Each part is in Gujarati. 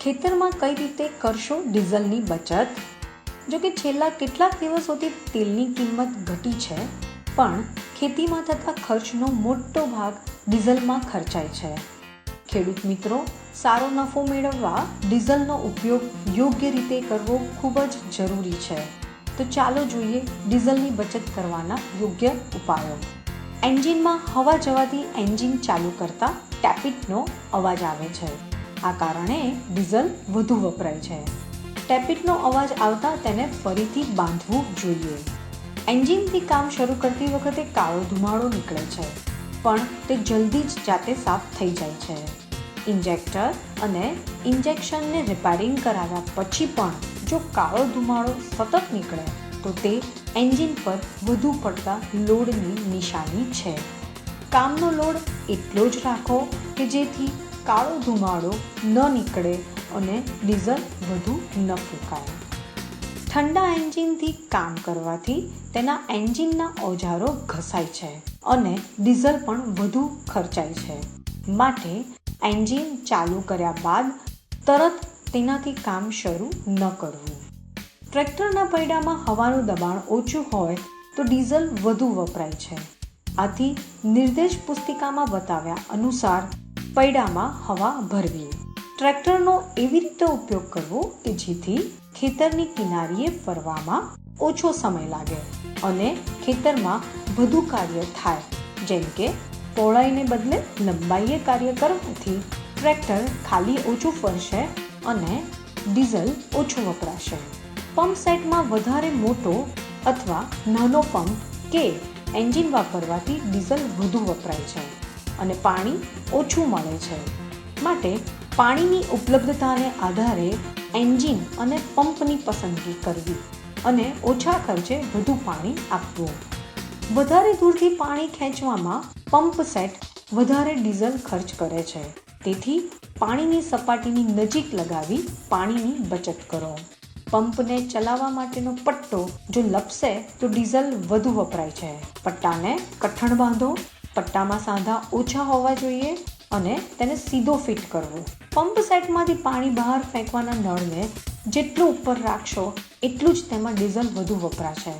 ખેતરમાં કઈ રીતે કરશો ડીઝલની બચત? જો કે છેલ્લા કેટલાક દિવસોથી તેલની કિંમત ઘટી છે, પણ ખેતીમાં થતા ખર્ચનો મોટો ભાગ ડીઝલમાં ખર્ચાય છે. ખેડૂત મિત્રો, સારો નફો મેળવવા ડીઝલનો ઉપયોગ યોગ્ય રીતે કરવો ખૂબ જ જરૂરી છે. તો ચાલો જોઈએ ડીઝલની બચત કરવાના યોગ્ય ઉપાયો. એન્જિનમાં હવા જવાથી એન્જિન ચાલુ કરતા ટેપિટનો અવાજ આવે છે. આ કારણે ડીઝલ વધુ વપરાય છે. ટેપિટનો અવાજ આવતા તેને ફરીથી બાંધવું જોઈએ. એન્જિનથી કામ શરૂ કરતી વખતે કાળો ધુમાડો નીકળે છે, પણ તે જલ્દી જ જાતે સાફ થઈ જાય છે. ઇન્જેક્ટર અને ઇન્જેક્શનને રિપેરિંગ કરાવ્યા પછી પણ જો કાળો ધુમાડો સતત નીકળે, તો તે એન્જિન પર વધુ પડતા લોડની નિશાની છે. કામનો લોડ એટલો જ રાખો કે જેથી કાળો ધુમાડો ન નીકળે અને ડીઝલ વધુ ન ફૂંકાય. ઠંડા એન્જિનથી કામ કરવાથી તેના એન્જિનના ઓજારો ઘસાય છે અને ડીઝલ પણ વધુ ખર્ચાય છે. માટે એન્જિન ચાલુ કર્યા બાદ તરત તેનાથી કામ શરૂ ન કરવું. ટ્રેક્ટરના પૈડામાં હવાનું દબાણ ઓછું હોય તો ડીઝલ વધુ વપરાય છે. આથી નિર્દેશ પુસ્તિકામાં બતાવ્યા અનુસાર પૈડામાં હવા ભરવી. ટ્રેક્ટરનો એવી રીતે ઉપયોગ કરવો કે જેથી ખેતરની કિનારીએ ફરવામાં ઓછો સમય લાગે અને ખેતરમાં વધુ કાર્ય થાય. જેમ કે, પહોળાઈને બદલે લંબાઈએ કાર્ય કરવાથી ટ્રેક્ટર ખાલી ઓછું ફરશે અને ડીઝલ ઓછું વપરાશે. પંપ સેટમાં વધારે મોટો અથવા નાનો પંપ કે એન્જિન વાપરવાથી ડીઝલ વધુ વપરાય છે. અને પાણી ઓછું મળે છે. માટે પાણીની ઉપલબ્ધતાને આધારે એન્જિન અને પંપની પસંદગી કરવી અને ઓછા ખર્ચે વધુ પાણી આપવું. વધારે દૂરથી પાણી ખેંચવામાં પંપ સેટ વધારે ડીઝલ ખર્ચ કરે છે. તેથી પાણીની સપાટીની નજીક લગાવી પાણીની બચત કરો. પંપને ચલાવવા માટેનો પટ્ટો જો લપસે તો ડીઝલ વધુ વપરાય છે. પટ્ટાને કઠણ બાંધો પટ્ટામાં સાંધા ઓછા હોવા જોઈએ અને તેને સીધો ફિટ કરવો. પંપ સેટમાંથી પાણી બહાર ફેંકવાના નળને જેટલું ઉપર રાખશો, એટલું જ તેમાં ડીઝલ વધુ વપરાશે.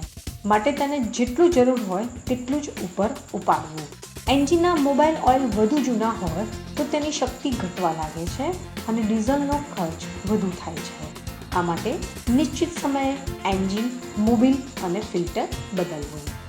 માટે તેને જેટલું જરૂર હોય તેટલું જ ઉપર ઉપાડવું. એન્જિનના મોબાઈલ ઓઇલ વધુ જૂના હોય તો તેની શક્તિ ઘટવા લાગે છે અને ડીઝલનો ખર્ચ વધુ થાય છે. આ માટે નિશ્ચિત સમયે એન્જિન, મોબિલ અને ફિલ્ટર બદલવું.